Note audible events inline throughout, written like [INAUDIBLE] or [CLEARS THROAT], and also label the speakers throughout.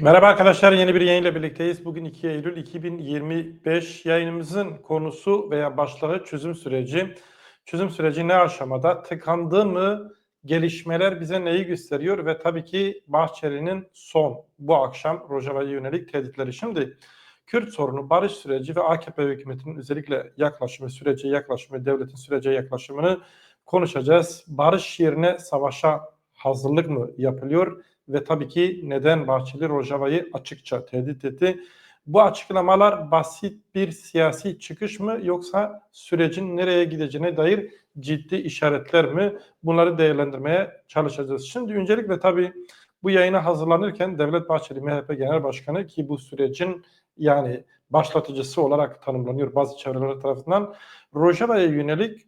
Speaker 1: Merhaba arkadaşlar, yeni bir yayınla birlikteyiz. Bugün 2 Eylül 2025 yayınımızın konusu veya başlığı çözüm süreci. Çözüm süreci ne aşamada? Tıkandı mı? Gelişmeler bize neyi gösteriyor? Ve tabii ki Bahçeli'nin son bu akşam Rojava'ya yönelik tehditleri. Şimdi Kürt sorunu, barış süreci ve AKP hükümetinin özellikle yaklaşımı, sürece yaklaşımı, devletin sürece yaklaşımını konuşacağız. Barış yerine savaşa hazırlık mı yapılıyor? Ve tabii ki neden Bahçeli Rojava'yı açıkça tehdit etti. Bu açıklamalar basit bir siyasi çıkış mı yoksa sürecin nereye gideceğine dair ciddi işaretler mi? Bunları değerlendirmeye çalışacağız. Şimdi öncelikle tabii bu yayına hazırlanırken Devlet Bahçeli MHP Genel Başkanı ki bu sürecin yani başlatıcısı olarak tanımlanıyor bazı çevreler tarafından Rojava'ya yönelik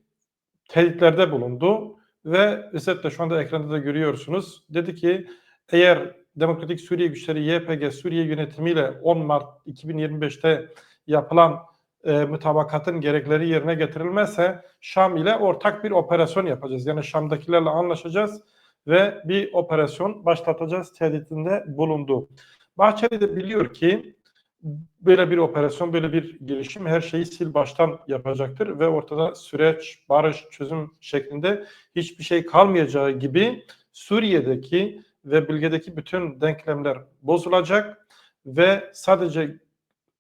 Speaker 1: tehditlerde bulundu ve özetle şu anda ekranda da görüyorsunuz. Dedi ki eğer Demokratik Suriye Güçleri YPG Suriye yönetimiyle 10 Mart 2025'te yapılan e, mütabakatın gerekleri yerine getirilmezse Şam ile ortak bir operasyon yapacağız. Yani Şam'dakilerle anlaşacağız ve bir operasyon başlatacağız tehditinde bulundu. Bahçeli de biliyor ki böyle bir operasyon, böyle bir girişim her şeyi sil baştan yapacaktır ve ortada süreç, barış, çözüm şeklinde hiçbir şey kalmayacağı gibi Suriye'deki ve bölgedeki bütün denklemler bozulacak ve sadece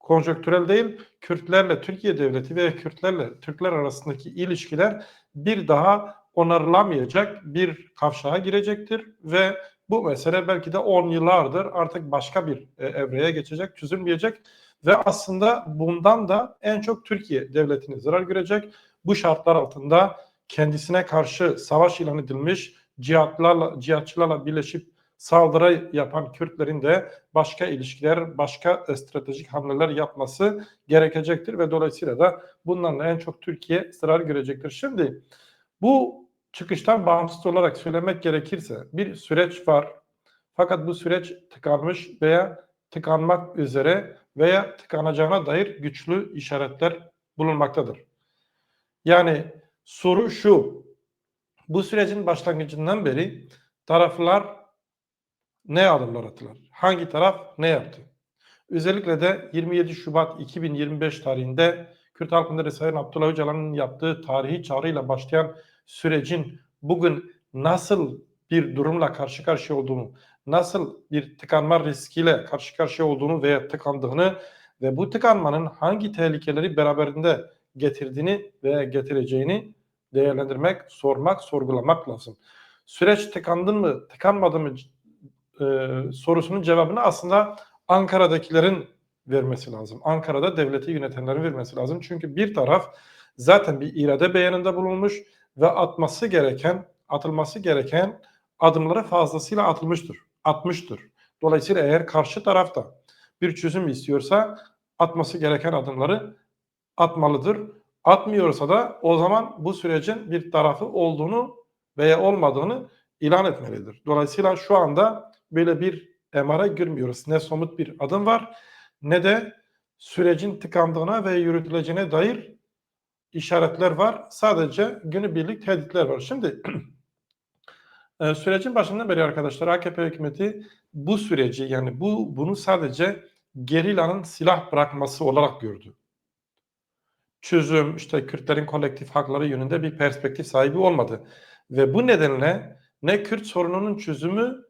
Speaker 1: konjonktürel değil Kürtlerle Türkiye devleti ve Kürtlerle Türkler arasındaki ilişkiler bir daha onarılamayacak bir kavşağa girecektir ve bu mesele belki de 10 yıllardır artık başka bir e, evreye geçecek, çözülmeyecek ve aslında bundan da en çok Türkiye devletini zarar görecek. Bu şartlar altında kendisine karşı savaş ilan edilmiş cihatlarla, cihatçılarla birleşip saldırı yapan Kürtlerin de başka ilişkiler, başka stratejik hamleler yapması gerekecektir ve dolayısıyla da bundan en çok Türkiye zarar görecektir. Şimdi bu çıkıştan bağımsız olarak söylemek gerekirse bir süreç var. Fakat bu süreç tıkanmış veya tıkanmak üzere veya tıkanacağına dair güçlü işaretler bulunmaktadır. Yani soru şu. Bu sürecin başlangıcından beri taraflar ne adımlar attılar? Hangi taraf ne yaptı? Özellikle de 27 Şubat 2025 tarihinde Kürt Halk Müdürü Sayın Abdullah Öcalan'ın yaptığı tarihi çağrıyla başlayan sürecin bugün nasıl bir durumla karşı karşıya olduğunu, nasıl bir tıkanma riskiyle karşı karşıya olduğunu veya tıkandığını ve bu tıkanmanın hangi tehlikeleri beraberinde getirdiğini veya getireceğini değerlendirmek, sormak, sorgulamak lazım. Süreç tıkandın mı, tıkanmadı mı e, sorusunun cevabını aslında Ankara'dakilerin vermesi lazım. Ankara'da devleti yönetenlerin vermesi lazım. Çünkü bir taraf zaten bir irade beyanında bulunmuş ve atması gereken, atılması gereken adımları fazlasıyla atılmıştır, atmıştır. Dolayısıyla eğer karşı tarafta bir çözüm istiyorsa atması gereken adımları atmalıdır. Atmıyorsa da o zaman bu sürecin bir tarafı olduğunu veya olmadığını ilan etmelidir. Dolayısıyla şu anda böyle bir emare görmüyoruz. Ne somut bir adım var ne de sürecin tıkandığına ve yürütüleceğine dair işaretler var. Sadece günübirlik tehditler var. Şimdi [CLEARS THROAT] e, sürecin başından beri arkadaşlar AKP hükümeti bu süreci yani bu bunu sadece gerilanın silah bırakması olarak gördü. Çözüm, işte Kürtlerin kolektif hakları yönünde bir perspektif sahibi olmadı. Ve bu nedenle ne Kürt sorununun çözümü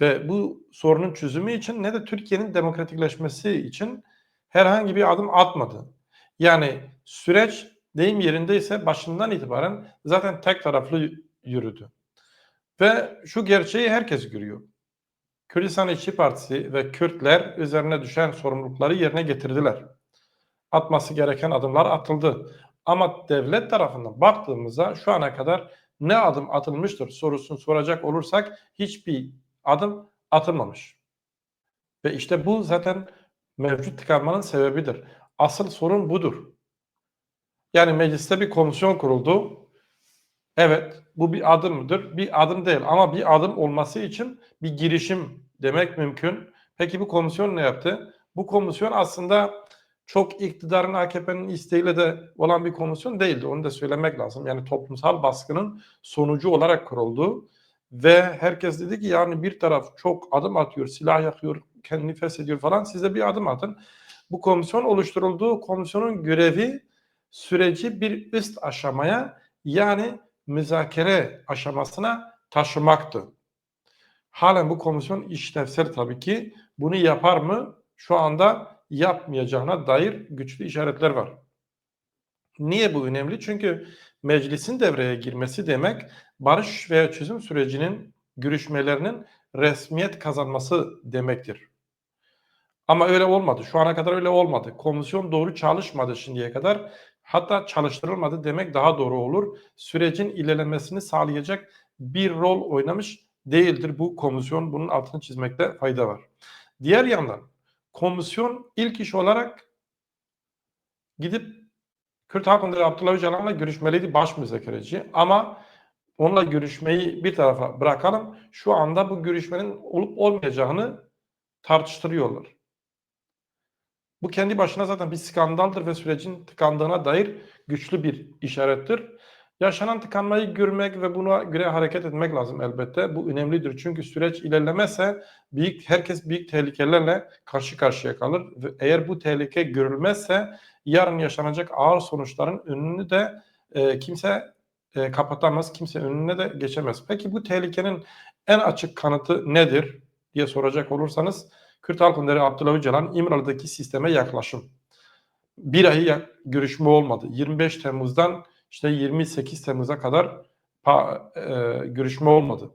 Speaker 1: ve bu sorunun çözümü için ne de Türkiye'nin demokratikleşmesi için herhangi bir adım atmadı. Yani süreç deyim yerindeyse başından itibaren zaten tek taraflı yürüdü. Ve şu gerçeği herkes görüyor. Kürdistan İşçi Partisi ve Kürtler üzerine düşen sorumlulukları yerine getirdiler. Atması gereken adımlar atıldı. Ama devlet tarafından baktığımızda şu ana kadar ne adım atılmıştır sorusunu soracak olursak hiçbir adım atılmamış. Ve işte bu zaten mevcut tıkanmanın sebebidir. Asıl sorun budur. Yani mecliste bir komisyon kuruldu. Evet bu bir adım mıdır? Bir adım değil ama bir adım olması için bir girişim demek mümkün. Peki bu komisyon ne yaptı? Bu komisyon aslında çok iktidarın AKP'nin isteğiyle de olan bir komisyon değildi. Onu da söylemek lazım. Yani toplumsal baskının sonucu olarak kuruldu. Ve herkes dedi ki yani bir taraf çok adım atıyor, silah yakıyor, kendini feshediyor falan. Siz de bir adım atın. Bu komisyon oluşturulduğu komisyonun görevi süreci bir üst aşamaya yani müzakere aşamasına taşımaktı. Halen bu komisyon işlevsel tabii ki. Bunu yapar mı? Şu anda yapmayacağına dair güçlü işaretler var. Niye bu önemli? Çünkü meclisin devreye girmesi demek barış veya çözüm sürecinin görüşmelerinin resmiyet kazanması demektir. Ama öyle olmadı. Şu ana kadar öyle olmadı. Komisyon doğru çalışmadı şimdiye kadar. Hatta çalıştırılmadı demek daha doğru olur. Sürecin ilerlemesini sağlayacak bir rol oynamış değildir bu komisyon. Bunun altını çizmekte fayda var. Diğer yandan komisyon ilk iş olarak gidip Kürt Halk Önderi Abdullah Öcalan'la görüşmeliydi baş müzakereci. Ama onunla görüşmeyi bir tarafa bırakalım. Şu anda bu görüşmenin olup olmayacağını tartıştırıyorlar. Bu kendi başına zaten bir skandaldır ve sürecin tıkandığına dair güçlü bir işarettir. Yaşanan tıkanmayı görmek ve buna göre hareket etmek lazım elbette. Bu önemlidir çünkü süreç ilerlemezse büyük herkes büyük tehlikelerle karşı karşıya kalır ve eğer bu tehlike görülmezse yarın yaşanacak ağır sonuçların önünü de e, kimse e, kapatamaz, kimse önüne de geçemez. Peki bu tehlikenin en açık kanıtı nedir diye soracak olursanız Kürt Halk Önderi Abdullah Öcalan İmralı'daki sisteme yaklaşım. Bir ay görüşme olmadı. 25 Temmuz'dan işte 28 Temmuz'a kadar pa, e, görüşme olmadı.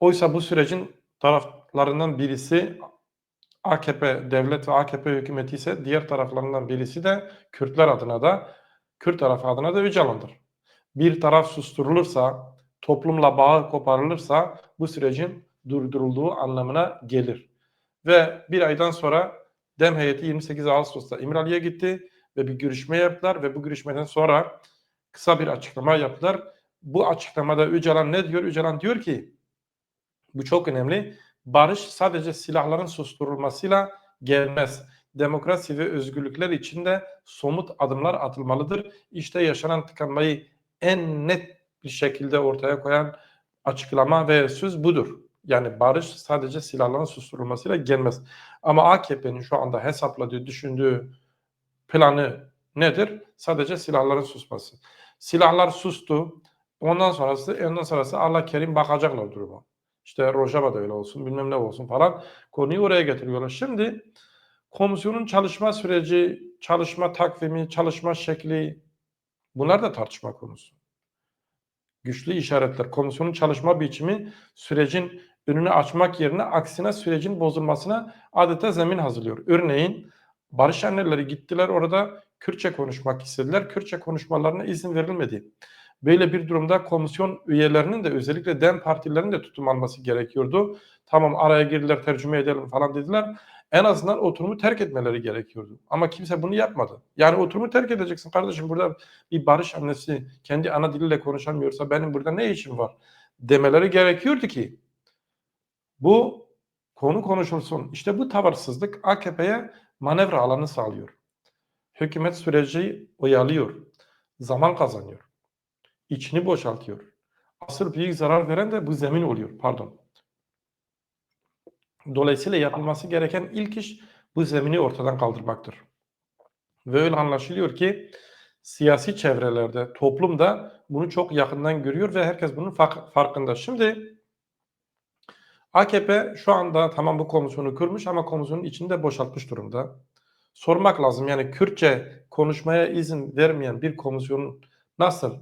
Speaker 1: Oysa bu sürecin taraflarından birisi AKP devlet ve AKP hükümeti ise diğer taraflarından birisi de Kürtler adına da Kürt tarafı adına da Öcalan'dır. Bir taraf susturulursa, toplumla bağı koparılırsa bu sürecin durdurulduğu anlamına gelir. Ve bir aydan sonra DEM heyeti 28 Ağustos'ta İmralı'ya gitti ve bir görüşme yaptılar ve bu görüşmeden sonra kısa bir açıklama yaptılar. Bu açıklamada Öcalan ne diyor? Öcalan diyor ki bu çok önemli. Barış sadece silahların susturulmasıyla gelmez. Demokrasi ve özgürlükler içinde somut adımlar atılmalıdır. İşte yaşanan tıkanmayı en net bir şekilde ortaya koyan açıklama ve söz budur. Yani barış sadece silahların susturulmasıyla gelmez. Ama AKP'nin şu anda hesapladığı, düşündüğü planı nedir? Sadece silahların susması. Silahlar sustu. Ondan sonrası, ondan sonrası Allah Kerim bakacaklar duruma. İşte Rojava da öyle olsun, bilmem ne olsun falan. Konuyu oraya getiriyorlar. Şimdi komisyonun çalışma süreci, çalışma takvimi, çalışma şekli bunlar da tartışma konusu. Güçlü işaretler. Komisyonun çalışma biçimi sürecin önünü açmak yerine aksine sürecin bozulmasına adeta zemin hazırlıyor. Örneğin Barış anneleri gittiler orada Kürtçe konuşmak istediler. Kürtçe konuşmalarına izin verilmedi. Böyle bir durumda komisyon üyelerinin de özellikle DEM partilerinin de tutum alması gerekiyordu. Tamam araya girdiler tercüme edelim falan dediler. En azından oturumu terk etmeleri gerekiyordu. Ama kimse bunu yapmadı. Yani oturumu terk edeceksin kardeşim burada bir barış annesi kendi ana diliyle konuşamıyorsa benim burada ne işim var demeleri gerekiyordu ki bu konu konuşulsun. İşte bu tavarsızlık AKP'ye manevra alanı sağlıyor. Hükümet süreci oyalıyor. Zaman kazanıyor. İçini boşaltıyor. Asıl büyük zarar veren de bu zemin oluyor. Pardon. Dolayısıyla yapılması gereken ilk iş bu zemini ortadan kaldırmaktır. Ve öyle anlaşılıyor ki siyasi çevrelerde, toplumda bunu çok yakından görüyor ve herkes bunun farkında. Şimdi AKP şu anda tamam bu komisyonu kurmuş ama komisyonun içinde boşaltmış durumda. Sormak lazım yani Kürtçe konuşmaya izin vermeyen bir komisyonun nasıl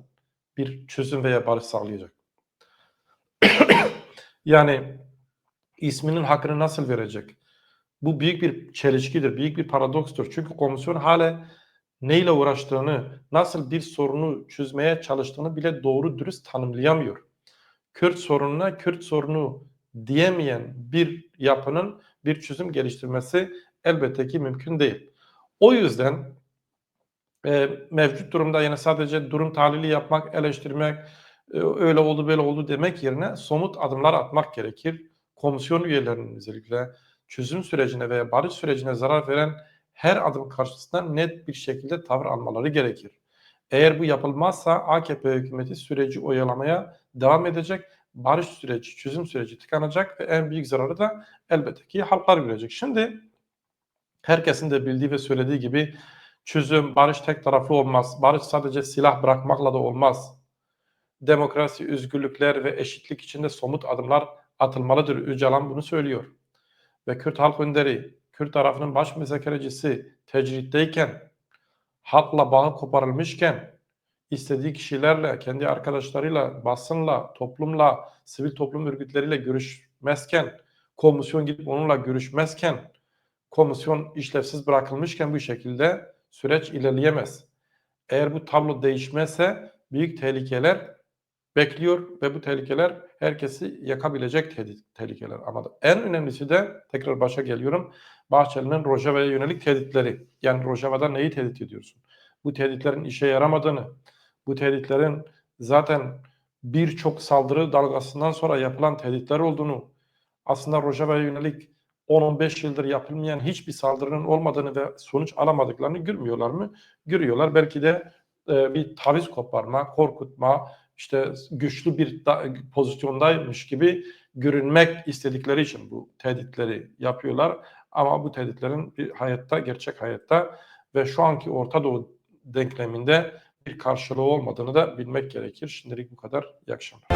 Speaker 1: bir çözüm veya barış sağlayacak? [COUGHS] yani isminin hakkını nasıl verecek? Bu büyük bir çelişkidir, büyük bir paradokstur. Çünkü komisyon hala neyle uğraştığını, nasıl bir sorunu çözmeye çalıştığını bile doğru dürüst tanımlayamıyor. Kürt sorununa Kürt sorunu diyemeyen bir yapının bir çözüm geliştirmesi elbette ki mümkün değil. O yüzden e, mevcut durumda yine sadece durum tahlili yapmak, eleştirmek, e, öyle oldu böyle oldu demek yerine somut adımlar atmak gerekir. Komisyon üyelerinin özellikle çözüm sürecine veya barış sürecine zarar veren her adım karşısında net bir şekilde tavır almaları gerekir. Eğer bu yapılmazsa AKP hükümeti süreci oyalamaya devam edecek barış süreci, çözüm süreci tıkanacak ve en büyük zararı da elbette ki halklar görecek. Şimdi herkesin de bildiği ve söylediği gibi çözüm, barış tek taraflı olmaz. Barış sadece silah bırakmakla da olmaz. Demokrasi, özgürlükler ve eşitlik içinde somut adımlar atılmalıdır. Öcalan bunu söylüyor. Ve Kürt halk önderi, Kürt tarafının baş müzakerecisi tecritteyken, halkla bağı koparılmışken, istediği kişilerle, kendi arkadaşlarıyla, basınla, toplumla, sivil toplum örgütleriyle görüşmezken, komisyon gidip onunla görüşmezken, komisyon işlevsiz bırakılmışken bu şekilde süreç ilerleyemez. Eğer bu tablo değişmezse büyük tehlikeler bekliyor ve bu tehlikeler herkesi yakabilecek te- tehlikeler. Ama en önemlisi de tekrar başa geliyorum. Bahçeli'nin Rojava'ya yönelik tehditleri. Yani Rojava'da neyi tehdit ediyorsun? Bu tehditlerin işe yaramadığını, bu tehditlerin zaten birçok saldırı dalgasından sonra yapılan tehditler olduğunu, aslında Rojava'ya yönelik 10-15 yıldır yapılmayan hiçbir saldırının olmadığını ve sonuç alamadıklarını görmüyorlar mı? Görüyorlar. Belki de e, bir taviz koparma, korkutma, işte güçlü bir da- pozisyondaymış gibi görünmek istedikleri için bu tehditleri yapıyorlar. Ama bu tehditlerin bir hayatta, gerçek hayatta ve şu anki Orta Doğu denkleminde bir karşılığı olmadığını da bilmek gerekir. Şimdilik bu kadar. İyi akşamlar.